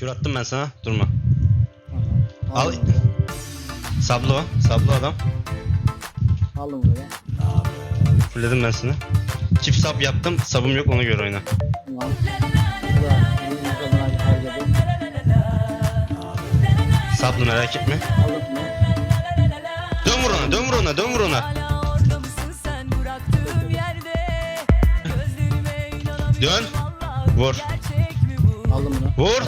Kür attım ben sana. Durma. Al. Buraya. Sablo. Sablo adam. Aldım buraya. Fulledim ben seni. Çift sap yaptım. Sabım yok ona göre oyna. Tamam. Sablo merak etme. Aldım bunu. Dön vur ona. Dön vur ona. Dön vur ona. Dön. Vur. Aldım bunu. Vur.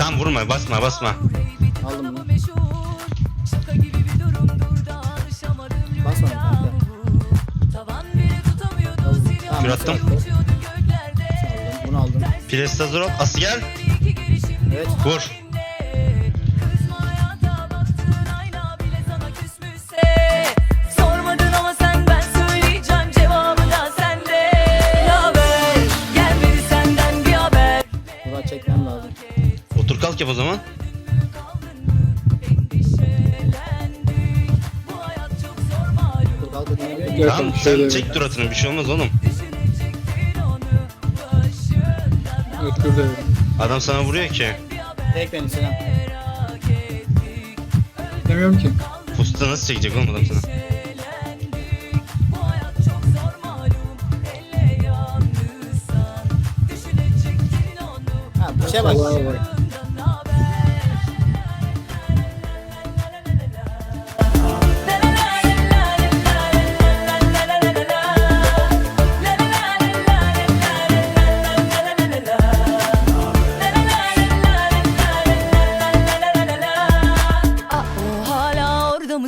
Tam vurma. Basma basma. Aldım alışamadım Basma kanka. mı bu? Tavan bile tutamıyordu Aldım. seni Tamam, Kür attım. Aldım. Bunu aldım. Pres hazır ol. Gel. Evet. Vur. Yap o zaman. Endişelendik Bu hayat çok zor malum Dur kalk ödeme diyor. Tamam sen çek duratını. Bir şey olmaz oğlum. Özgür de Adam sana vuruyor ki. Tek beni Sinan. Demiyorum ki. Pusta nasıl çekecek oğlum adam sana? Endişelendik Bu hayat çok zor malum Elle yalnızsan Düşünecektin onu Ha bu şey bak.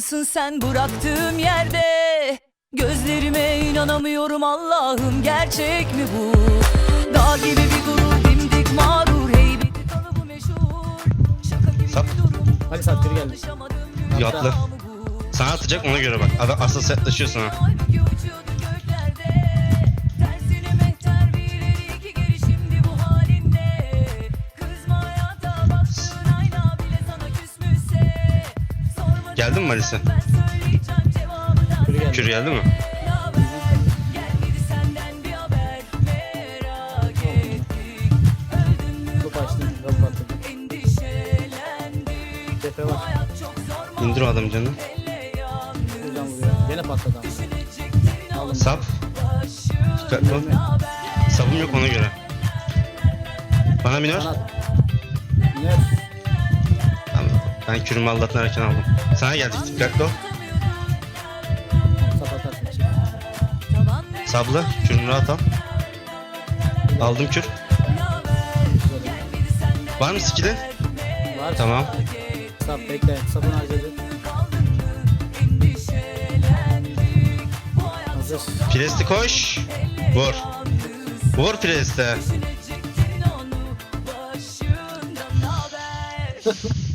Mısın sen bıraktığım yerde Gözlerime inanamıyorum Allah'ım gerçek mi bu Dağ gibi bir gurur dimdik mağrur Heybeti kalıbı meşhur Şaka gibi Sap. bir durum Hadi sap, geri geldi. Alışamadım Yatla. bu? Sana atacak ona göre bak. Adam asıl setlaşıyor sana. Uçuyordun Tepe Bu var. hayat çok zor İndir o adam vuruyor. Gene patladı ama. Sap. Dikkatli ol. Sabım yok ona göre. Bana minör. Tamam. Ben kürümü Allah'tan erken aldım. Sana geldik dikkatli ol. Sablı. Kürünü rahat al. Aldım kür. Var mı skill'in? Var. Tamam. Sap bekle. Sapını harcadı. Hazır. Presti koş. Vur. Vur Presti.